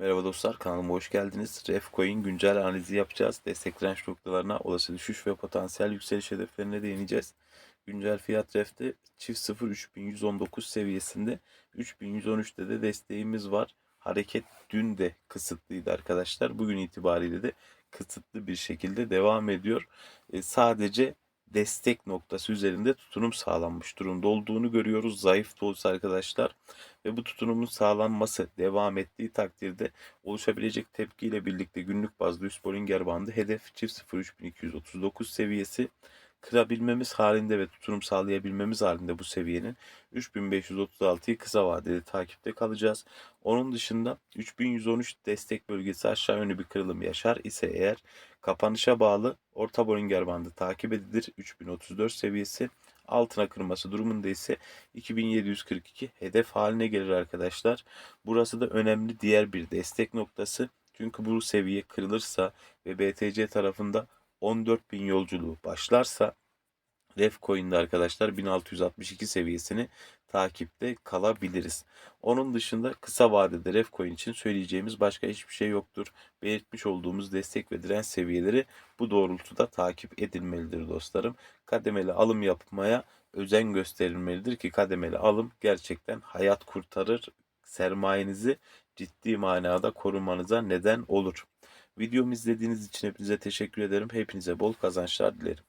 Merhaba dostlar, kanalıma hoş geldiniz. Refcoin güncel analizi yapacağız. Destek direnç noktalarına, olası düşüş ve potansiyel yükseliş hedeflerine değineceğiz. Güncel fiyat refte çift 0 3119 seviyesinde. 3113'te de desteğimiz var. Hareket dün de kısıtlıydı arkadaşlar. Bugün itibariyle de kısıtlı bir şekilde devam ediyor. E, sadece destek noktası üzerinde tutunum sağlanmış durumda olduğunu görüyoruz. Zayıf da olsa arkadaşlar ve bu tutunumun sağlanması devam ettiği takdirde oluşabilecek tepkiyle birlikte günlük bazda üst Bollinger bandı hedef çift 03239 seviyesi kırabilmemiz halinde ve tutunum sağlayabilmemiz halinde bu seviyenin 3536'yı kısa vadede takipte kalacağız. Onun dışında 3113 destek bölgesi aşağı yönlü bir kırılım yaşar ise eğer kapanışa bağlı orta Bollinger bandı takip edilir. 3034 seviyesi altına kırması durumunda ise 2742 hedef haline gelir arkadaşlar. Burası da önemli diğer bir destek noktası. Çünkü bu seviye kırılırsa ve BTC tarafında 14.000 yolculuğu başlarsa Refcoin'de arkadaşlar 1662 seviyesini takipte kalabiliriz. Onun dışında kısa vadede Refcoin için söyleyeceğimiz başka hiçbir şey yoktur. Belirtmiş olduğumuz destek ve direnç seviyeleri bu doğrultuda takip edilmelidir dostlarım. Kademeli alım yapmaya özen gösterilmelidir ki kademeli alım gerçekten hayat kurtarır. Sermayenizi ciddi manada korumanıza neden olur. Videomu izlediğiniz için hepinize teşekkür ederim. Hepinize bol kazançlar dilerim.